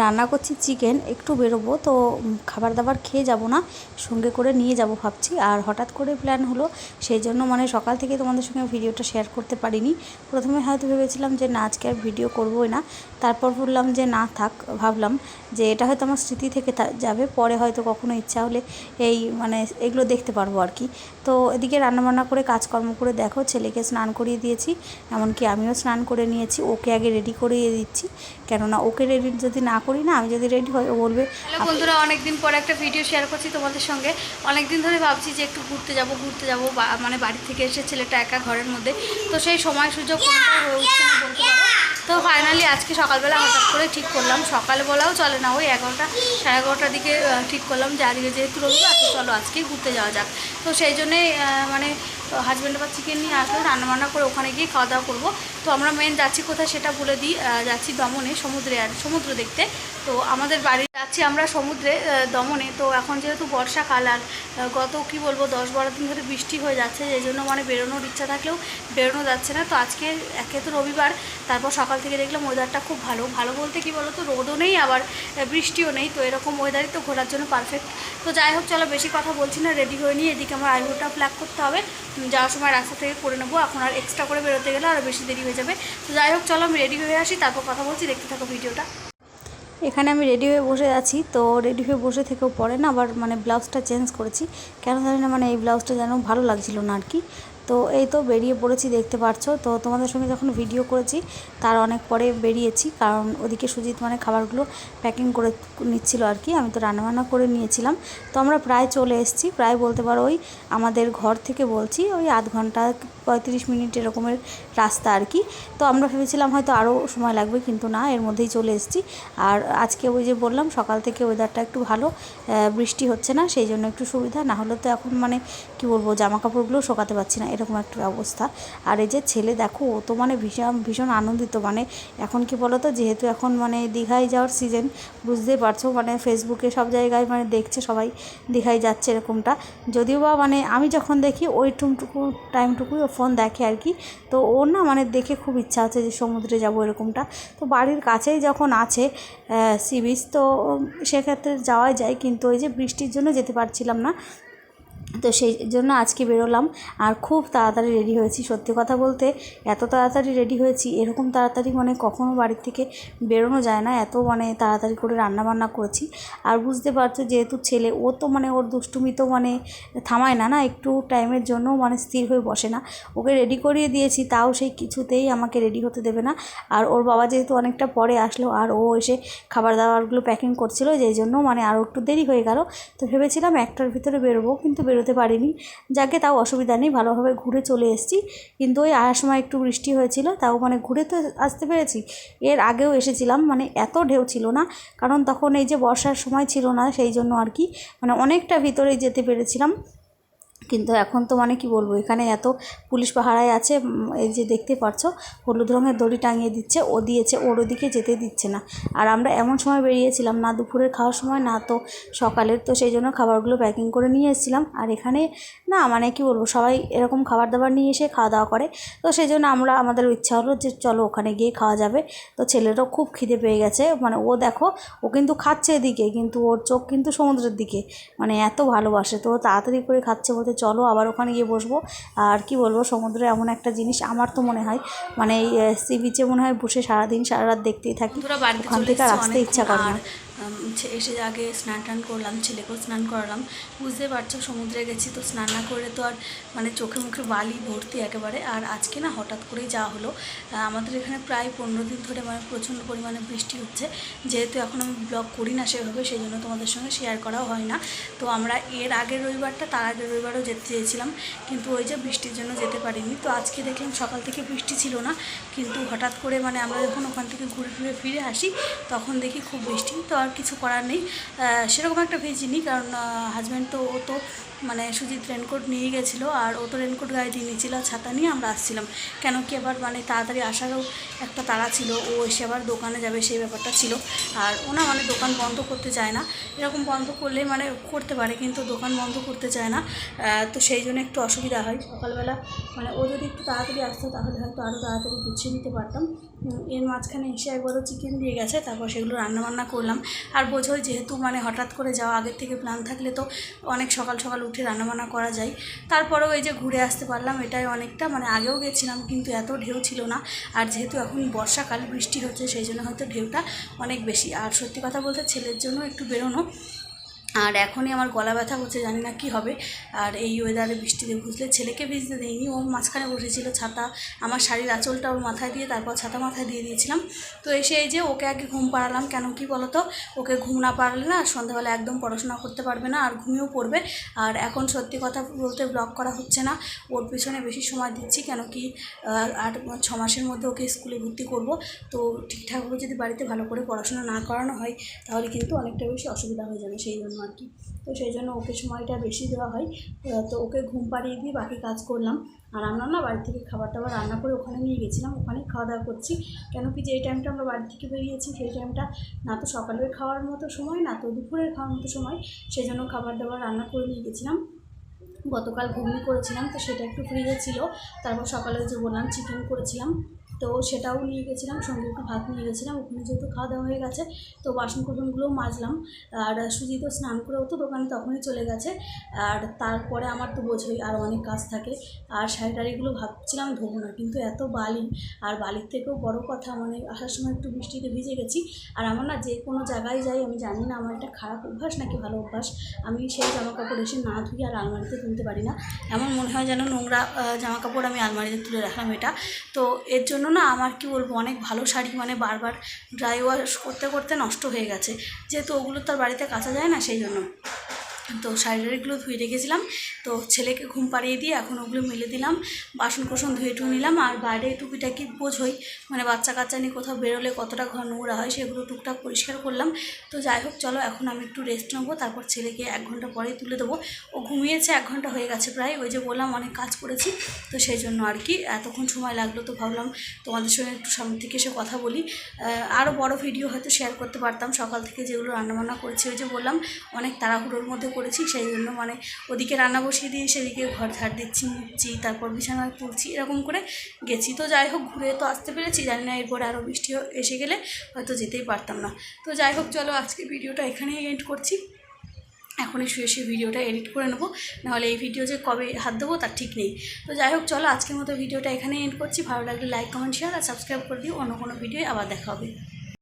রান্না করছি চিকেন, একটু বেরোবো তো খাবার দাবার খেয়ে যাব না, সঙ্গে করে নিয়ে যাব ভাবছি। আর হঠাৎ করে প্ল্যান হলো, সেই জন্য মানে সকাল থেকে তোমাদের সঙ্গে ভিডিওটা শেয়ার করতে পারিনি। প্রথমে হয়তো ভেবেছিলাম যে না, আজকে আর ভিডিও করবোই না। তারপর বললাম যে না থাক, ভাবলাম যে এটা হয়তো আমার স্মৃতি থেকে যাবে, পরে হয়তো কখনো ইচ্ছা হলে এই মানে এগুলো দেখতে পারব আর কি। তো এদিকে রান্নাবান্না করে, কাজকর্ম করে দেখো, ছেলেকে স্নান করিয়ে দিয়েছি, এমনকি আমিও স্নান করে নিয়েছি, ওকে আগে রেডি করিয়ে দিচ্ছি। কেননা ওকে রেডি যদি না করি না, আমি যদি রেডি ও বলবে বন্ধুরা, অনেকদিন পর একটা ভিডিও শেয়ার করছি তোমাদের সঙ্গে। অনেক দিন ধরে ভাবছি যে একটু ঘুরতে যাব ঘুরতে যাব মানে বাড়ি থেকে এসে ছেলেটা একা ঘরের মধ্যে। তো সেই সময় সুযোগ হয়ে তো ফাইনালি আজকে সকালবেলা হঠাৎ করে ঠিক করলাম। সকালে বলাও চলে না, ওই এগারোটা, সাড়ে এগারোটার দিকে ঠিক করলাম। যে আজকে যেহেতু রবিবার চলো আজকেই ঘুরতে যাওয়া যাক। তো সেই জন্যেই মানে হাজব্যান্ড আবার চিকেন নিয়ে আসলো, রান্নাবান্না করে ওখানে গিয়ে খাওয়া দাওয়া করব। তো আমরা মেন যাচ্ছি কোথায় সেটা বলে দিই যাচ্ছি দমনে, সমুদ্রে আর সমুদ্র দেখতে। তো আমাদের বাড়ি যাচ্ছি আমরা সমুদ্রে দমনে। তো এখন যেহেতু বর্ষাকাল আর গত কি বলব, দশ বারো দিন ধরে বৃষ্টি হয়ে যাচ্ছে এই জন্য মানে বেরোনোর ইচ্ছা থাকলেও বেরোনো যাচ্ছে না। তো আজকে একে তো রবিবার, তারপর সকাল থেকে দেখলাম ওয়েদারটা খুব ভালো। ভালো বলতে কি বলো তো রোদও নেই আবার বৃষ্টিও নেই। তো এরকম ওয়েদারই তো ঘোরার জন্য পারফেক্ট তো যাই হোক, চলো বেশি কথা বলছি না রেডি হয়ে নিয়ে এদিকে আমার আইব্রোটা ফ্ল্যাগ করতে হবে। যাওয়ার সময় রাস্তা থেকে করে নেব। এখন আর এক্সট্রা করে বেরোতে গেলে আরও বেশি দেরি হয়ে যাবে। তো যাই হোক, চলো আমি রেডি হয়ে আসি, তারপর কথা বলছি, দেখতে থাকো ভিডিওটা। এখানে আমি রেডি হয়ে বসে আছি, তো রেডি হয়ে বসে থেকেও পরে না, আবার মানে ব্লাউজটা চেঞ্জ করেছি। কেন জানি না মানে এই ব্লাউজটা যেন ভালো লাগছিল না আর কি। তো এই তো বেরিয়ে পড়েছি, দেখতে পারছ। তো তোমাদের সঙ্গে যখন ভিডিও করেছি, তার অনেক পরে বেরিয়েছি, কারণ ওদিকে সুজিত মানে খাবারগুলো প্যাকিং করে নিচ্ছিল আর কি। আমি তো রান্নাবান্না করে নিয়েছিলাম। তো আমরা প্রায় চলে এসেছি। প্রায় বলতে পারো ওই আমাদের ঘর থেকে বলছি, ওই আধ ঘণ্টা পঁয়ত্রিশ মিনিট এরকমের রাস্তা আর কি। তো আমরা ভেবেছিলাম হয়তো আরও সময় লাগবে, কিন্তু না, এর মধ্যেই চলে এসেছি। আর আজকে ওই যে বললাম, সকাল থেকে ওয়েদারটা একটু ভালো বৃষ্টি হচ্ছে না, সেই জন্য একটু সুবিধা। না হলে তো এখন মানে কি বলব জামা কাপড়গুলো শোকাতে পারছি না। এরকম একটা অবস্থা আর এই যে ছেলে দেখো, ও তো মানে ভীষণ ভীষণ আনন্দিত। মানে এখন কি বলো তো যেহেতু এখন মানে দীঘায় যাওয়ার সিজন বুঝতেই পারছ মানে ফেসবুকে সব জায়গায় মানে দেখছে সবাই, দীঘায় যাচ্ছে এরকমটা। যদিও বা মানে আমি যখন দেখি, ওই টুমটুকু, টাইমটুকুই ও ফোন দেখে আর কি। তো ওর না মানে দেখে খুব ইচ্ছা আছে যে সমুদ্রে যাব এরকমটা। তো বাড়ির কাছেই যখন আছে সি বিচ তো সেক্ষেত্রে যাওয়াই যায়। কিন্তু ওই যে বৃষ্টির জন্য যেতে পারছিলাম না। তো সেই জন্য আজকে বেরোলাম আর খুব তাড়াতাড়ি রেডি হয়েছি। সত্যি কথা বলতে এত তাড়াতাড়ি রেডি হয়েছি, এরকম তাড়াতাড়ি মানে কখনো বাড়ির থেকে বেরোনো যায় না। এত মানে তাড়াতাড়ি করে রান্না বান্না করেছি। আর বুঝতে পারছ যেহেতু ছেলে, ও তো মানে ওর দুষ্টুমি তো মানে থামায় না না একটু টাইমের জন্য মানে স্থির হয়ে বসে না। ওকে রেডি করিয়ে দিয়েছি, তাও সেই কিছুতেই আমাকে রেডি হতে দেবে না। আর ওর বাবা যেহেতু অনেকটা পরে আসলো, আর ও এসে খাবার দাবারগুলো প্যাকিং করছিল, যেই জন্য মানে আরও একটু দেরি হয়ে গেল। তো ভেবেছিলাম একটার ভিতরে বেরোবো, কিন্তু বেরোতে পারিনি। যাকে তাও অসুবিধা নেই, ভালোভাবে ঘুরে চলে এসেছি। কিন্তু ওই আসার সময় একটু বৃষ্টি হয়েছিল, তাও মানে ঘুরে তো আসতে পেরেছি। এর আগেও এসেছিলাম মানে এত ঢেউ ছিল না, কারণ তখন এই যে বর্ষার সময় ছিল না, সেই জন্য আর কি মানে অনেকটা ভিতরে যেতে পেরেছিলাম। কিন্তু এখন তো মানে কি বলব, এখানে এত পুলিশ পাহারায় আছে এই যে দেখতে পাচ্ছ, হলুদ রঙের দড়ি টাঙিয়ে দিচ্ছে, ও দিয়েছে, ওর ওদিকে যেতে দিচ্ছে না। আর আমরা এমন সময় বেরিয়েছিলাম, না দুপুরের খাওয়ার সময়, না তো সকালের, তো সেই জন্য খাবারগুলো প্যাকিং করে নিয়ে এসেছিলাম। আর এখানে না মানে কি বলব, সবাই এরকম খাবার দাবার নিয়ে এসে খাওয়া দাওয়া করে। তো সেই জন্য আমরা, আমাদের ইচ্ছা হলো যে চলো ওখানে গিয়ে খাওয়া যাবে। তো ছেলেরও খুব খিদে পেয়ে গেছে মানে ও দেখো, ও কিন্তু খাচ্ছে এদিকে, কিন্তু ওর চোখ কিন্তু সমুদ্রের দিকে মানে এত ভালোবাসে, তো তাড়াতাড়ি করে খাচ্ছে বলতে চলো আবার ওখানে গিয়ে বসবো। আর কি বলব সমুদ্রে এমন একটা জিনিস আমার তো মনে হয় মানে এই সি বিচে মনে হয় বসে সারাদিন সারা রাত দেখতেই থাকি। ওখান থেকে আর আসতে ইচ্ছা করে না। এসে আগে স্নান টান করলাম, ছেলেকেও স্নান করালাম। বুঝতে পারছ, সমুদ্রে গেছি তো স্নান না করে তো আর মানে চোখে মুখে বালি ভর্তি একেবারে। আর আজকে না হঠাৎ করেই যাওয়া হলো। আমাদের এখানে প্রায় পনেরো দিন ধরে মানে প্রচণ্ড পরিমাণে বৃষ্টি হচ্ছে। যেহেতু এখন আমি ব্লগ করি না সেভাবে সেই জন্য তোমাদের সঙ্গে শেয়ার করাও হয় না। তো আমরা এর আগের রবিবারটা তার আগের রবিবারও যেতে চেয়েছিলাম, কিন্তু ওই যে বৃষ্টির জন্য যেতে পারিনি। তো আজকে দেখলাম সকাল থেকে বৃষ্টি ছিল না, কিন্তু হঠাৎ করে মানে আমরা যখন ওখান থেকে ঘুরে ফিরে ফিরে আসি, তখন দেখি খুব বৃষ্টি। তো আর কিছু করার নেই। সেরকম একটা ভেজিনি কারণ হাজব্যান্ড তো ও তো মানে সুজিত রেনকোট নিয়ে গেছিল আর ও তো রেনকোট গায়ে দিয়ে নিয়েছিল ছাতা নিয়ে আমরা আসছিলাম। কেন কি আবার মানে তাড়াতাড়ি আসারও একটা তাড়া ছিল, ও এসে আবার দোকানে যাবে সেই ব্যাপারটা ছিল। আর ওনা মানে দোকান বন্ধ করতে চায় না। এরকম বন্ধ করলে মানে করতে পারে কিন্তু দোকান বন্ধ করতে চায় না। তো সেই জন্য একটু অসুবিধা হয়। সকালবেলা মানে ও যদি একটু তাড়াতাড়ি আসতো তাহলে হয়তো আরও তাড়াতাড়ি গুছিয়ে নিতে পারতাম। এর মাঝখানে এসে একবারও চিকেন দিয়ে গেছে, তারপর সেগুলো রান্নাবান্না করলাম। আর বোঝোই যেহেতু মানে হঠাৎ করে যাওয়া আগের থেকে প্ল্যান থাকলে তো অনেক সকাল সকাল উঠে রান্নাবান্না করা যায়। তারপরেও এই যে ঘুরে আসতে পারলাম, এটাই অনেকটা। মানে আগেও গেছিলাম, কিন্তু এত ঢেউ ছিল না। আর যেহেতু এখন বর্ষাকাল, বৃষ্টি হচ্ছে, সেই জন্য হয়তো ঢেউটা অনেক বেশি। আর সত্যি কথা বলতে ছেলের জন্য একটু বেরোনো আর এখনই আমার গলা ব্যথা হচ্ছে, জানি না কি হবে। আর এই ওয়েদারে বৃষ্টিতে বুঝলে ছেলেকে ভিজতে দেয়নি ও মাঝখানে বসেছিল ছাতা। আমার শাড়ির আঁচলটা ওর মাথায় দিয়ে, তারপর ছাতা মাথায় দিয়ে দিয়েছিলাম। তো এসে এই যে ওকে আগে ঘুম পাড়ালাম, কেন কি বলতো? ওকে ঘুম না পারলে না আর সন্ধ্যাবেলা একদম পড়াশোনা করতে পারবে না, আর ঘুমিয়েও পড়বে। আর এখন সত্যি কথা বলতে ব্লগ করা হচ্ছে না। ওর পিছনে বেশি সময় দিচ্ছি, কেন কি আট, ছ মাসের মধ্যে ওকে স্কুলে ভর্তি করব। তো ঠিকঠাকভাবে যদি বাড়িতে ভালো করে পড়াশোনা না করানো হয়, তাহলে কিন্তু অনেকটা বেশি অসুবিধা হয়ে যাবে, সেই জন্য আর কি। তো সেই জন্য ওকে সময়টা বেশি দেওয়া হয়। তো ওকে ঘুম পাড়িয়ে দিয়ে বাকি কাজ করলাম। আর আমরা না বাড়ি থেকে খাবার টাবার রান্না করে ওখানে নিয়ে গেছিলাম। ওখানেই খাওয়া দাওয়া করছি। কেন কি যে টাইমটা আমরা বাড়ি থেকে বেরিয়েছি, সেই টাইমটা না তো সকালের খাওয়ার মতো সময়, না তো দুপুরের খাওয়ার মতো সময়। সেই জন্য খাবার দাবার রান্না করে নিয়ে গেছিলাম। গতকাল ঘুগনি করেছিলাম, তো সেটা একটু ফ্রিজে ছিল। তারপর সকালে যে বললাম চিকেন করেছিলাম। তো সেটাও নিয়ে গেছিলাম সঙ্গে একটু ভাত নিয়ে গেছিলাম। ওখানে যেহেতু খাওয়া দাওয়া হয়ে গেছে, তো বাসন কোসনগুলোও মাজলাম। আর সুজি তো স্নান করেও তো দোকানে তখনই চলে গেছে। আর তারপরে আমার তো বোঝোই, আর অনেক কাজ থাকে। আর শাড়ি টাড়িগুলো ভাবছিলাম ধোবো না, কিন্তু এত বালি। আর বালির থেকেও বড় কথা মানে আসার সময় একটু বৃষ্টিতে ভিজে গেছি। আর আমার না যে কোনো জায়গায় যাই, আমি জানি না আমার একটা খারাপ অভ্যাস নাকি ভালো অভ্যাস। আমি সেই জামা কাপড় এসে না ধুয়ে আর আলমারিতে তুলতে পারি না। এমন মনে হয় যেন নোংরা জামা কাপড় আমি আলমারিতে তুলে রাখলাম এটা। তো এর জন্য না আমার কি বলব, অনেক ভালো শাড়ি মানে বারবার ড্রাই ওয়াশ করতে করতে নষ্ট হয়ে গেছে। যেহেতু ওগুলো তো আর বাড়িতে কাচা যায় না, সেই জন্য। তো শাড়ি টাড়িগুলো ধুয়ে রেখেছিলাম। তো ছেলেকে ঘুম পাড়িয়ে দিয়ে এখন ওগুলো মেলে দিলাম। বাসন কোসন ধুয়ে টুয়ে নিলাম। আর বাইরে টুকিটাকি বোঝোই মানে বাচ্চা কাচ্চা নিয়ে কোথাও বেরোলে কতটা ঘর নোংরা হয় সেগুলো টুকটাক পরিষ্কার করলাম। তো যাই হোক, চলো এখন আমি একটু রেস্ট নেব, তারপর ছেলেকে এক ঘণ্টা পরেই তুলে দেবো। ও ঘুমিয়েছে, এক ঘণ্টা হয়ে গেছে প্রায়। ওই যে বললাম, অনেক কাজ করেছি। তো সেই জন্য আর কি, এতক্ষণ সময় লাগল তো ভাবলাম তোমাদের সঙ্গে একটু সামনে থেকে এসে কথা বলি। আরও বড় ভিডিও হয়তো শেয়ার করতে পারতাম। সকাল থেকে যেগুলো রান্নাবান্না করেছি, ওই যে বললাম, অনেক তাড়াহুড়োর মধ্যে করেছি, সেই জন্য মানে ওদিকে রান্না বসিয়ে দিয়ে সেদিকে ঘর ঝাড় দিচ্ছি মুছছি তারপর বিছানায় তুলছি, এরকম করে গেছি। তো যাই হোক, ঘুরে তো আসতে পেরেছি, জানি না এরপরে আরও বৃষ্টি এসে গেলে হয়তো যেতেই পারতাম না। তো যাই হোক, চলো আজকে ভিডিওটা এখানেই এন্ড করছি। এখনই শুয়ে শুয়ে ভিডিওটা এডিট করে নেব, নাহলে এই ভিডিও যে কবে হাত দেবো তার ঠিক নেই। তো যাই হোক, চলো আজকের মতো ভিডিওটা এখানেই এন্ড করছি। ভালো লাগলে লাইক কমেন্ট শেয়ার আর সাবস্ক্রাইব করে দিও। অন্য কোনো ভিডিও আবার দেখা হবে।